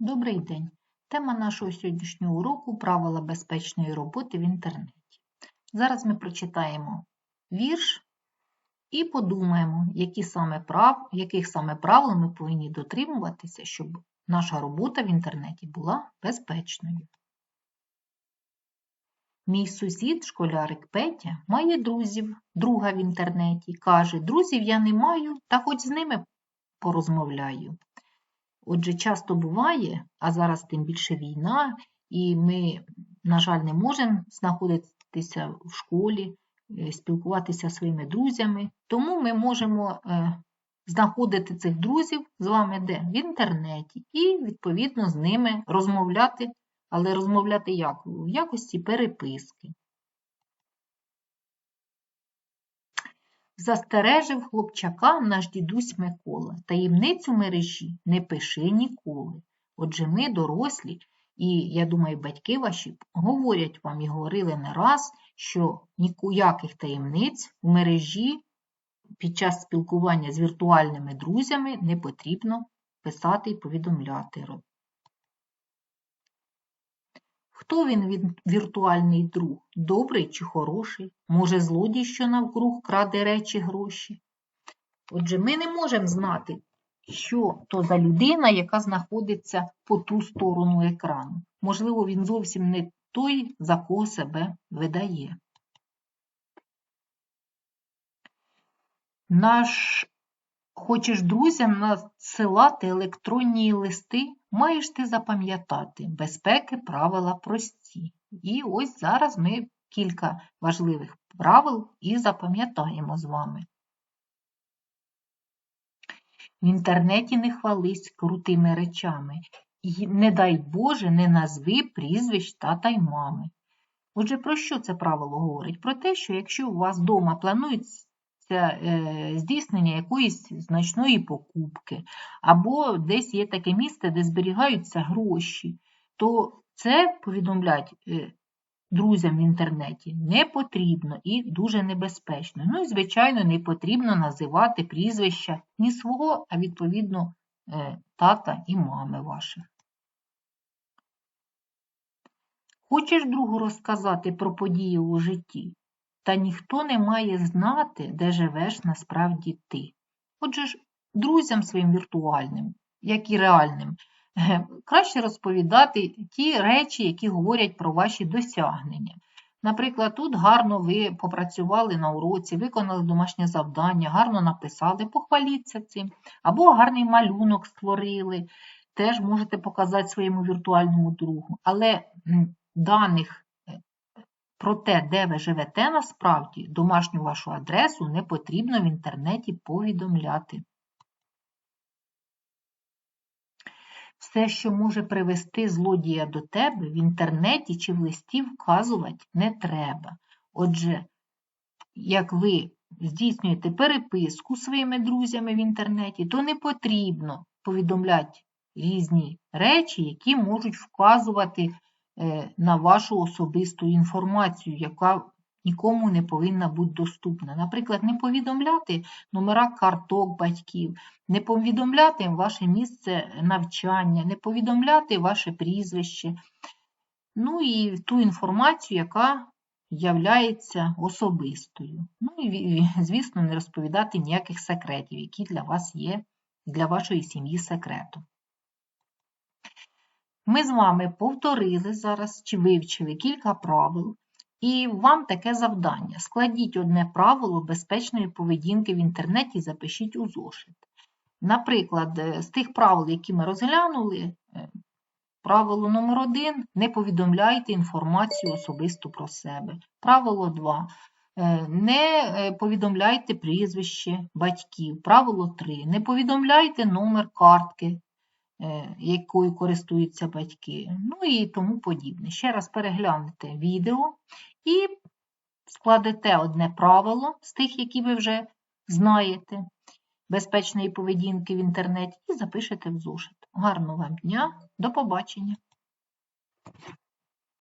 Добрий день! Тема нашого сьогоднішнього уроку правила безпечної роботи в інтернеті. Зараз ми прочитаємо вірш і подумаємо, які саме прав, яких саме правил ми повинні дотримуватися, щоб наша робота в інтернеті була безпечною. Мій сусід, школярик Петя, має друзів, друга в інтернеті. Каже, друзів я не маю, та хоч з ними порозмовляю. Отже, часто буває, а зараз тим більше війна, і ми, на жаль, не можемо знаходитися в школі, е, спілкуватися зі своїми друзями, тому ми можемо е, знаходити цих друзів з вами де? В інтернеті і, відповідно, з ними розмовляти, але розмовляти як? В якості переписки. Застережив хлопчака наш дідусь Микола. Таємницю мережі не пиши ніколи. Отже, ми, дорослі, і, я думаю, батьки ваші говорять вам і говорили не раз, що ніяких таємниць в мережі під час спілкування з віртуальними друзями не потрібно писати і повідомляти. Хто він віртуальний друг? Добрий чи хороший? Може, злодій, що навкруг краде речі гроші? Отже, ми не можемо знати, що то за людина, яка знаходиться по ту сторону екрану. Можливо, він зовсім не той, за кого себе видає. Наш Хочеш друзям надсилати електронні листи, маєш ти запам'ятати безпеки правила прості. І ось зараз ми кілька важливих правил і запам'ятаємо з вами. В інтернеті не хвались крутими речами. І, не дай Боже, не назви прізвищ тата й мами. Отже, про що це правило говорить? Про те, що якщо у вас вдома планують Е, здійснення якоїсь значної покупки, або десь є таке місце, де зберігаються гроші, то це повідомлять е, друзям в інтернеті не потрібно і дуже небезпечно. Ну і, звичайно, не потрібно називати прізвища ні свого, а відповідно е, тата і мами ваших. Хочеш другу розказати про події у житті? Та ніхто не має знати, де живеш насправді ти. Отже ж, друзям своїм віртуальним, як і реальним, краще розповідати ті речі, які говорять про ваші досягнення. Наприклад, тут гарно ви попрацювали на уроці, виконали домашнє завдання, гарно написали, похваліться цим, або гарний малюнок створили, теж можете показати своєму віртуальному другу. Але даних про те, де ви живете насправді, домашню вашу адресу не потрібно в інтернеті повідомляти. Все, що може привести злодія до тебе, в інтернеті чи в листі вказувати не треба. Отже, як ви здійснюєте переписку своїми друзями в інтернеті, то не потрібно повідомляти різні речі, які можуть вказувати на вашу особисту інформацію, яка нікому не повинна бути доступна. Наприклад, не повідомляти номера карток батьків, не повідомляти ваше місце навчання, не повідомляти ваше прізвище, ну і ту інформацію, яка являється особистою. Ну і, звісно, не розповідати ніяких секретів, які для вас є, для вашої сім'ї секретом. Ми з вами повторили зараз чи вивчили кілька правил, і вам таке завдання. Складіть одне правило безпечної поведінки в інтернеті і запишіть у зошит. Наприклад, е, з тих правил, які ми розглянули, е, правило номер 1 не повідомляйте інформацію особисто про себе. Правило 2. Е, не повідомляйте прізвище батьків. Правило 3. Не повідомляйте номер картки якою користуються батьки, ну і тому подібне. Ще раз переглянете відео і складете одне правило з тих, які ви вже знаєте, безпечної поведінки в інтернеті, і запишете в зошит. Гарного вам дня, до побачення!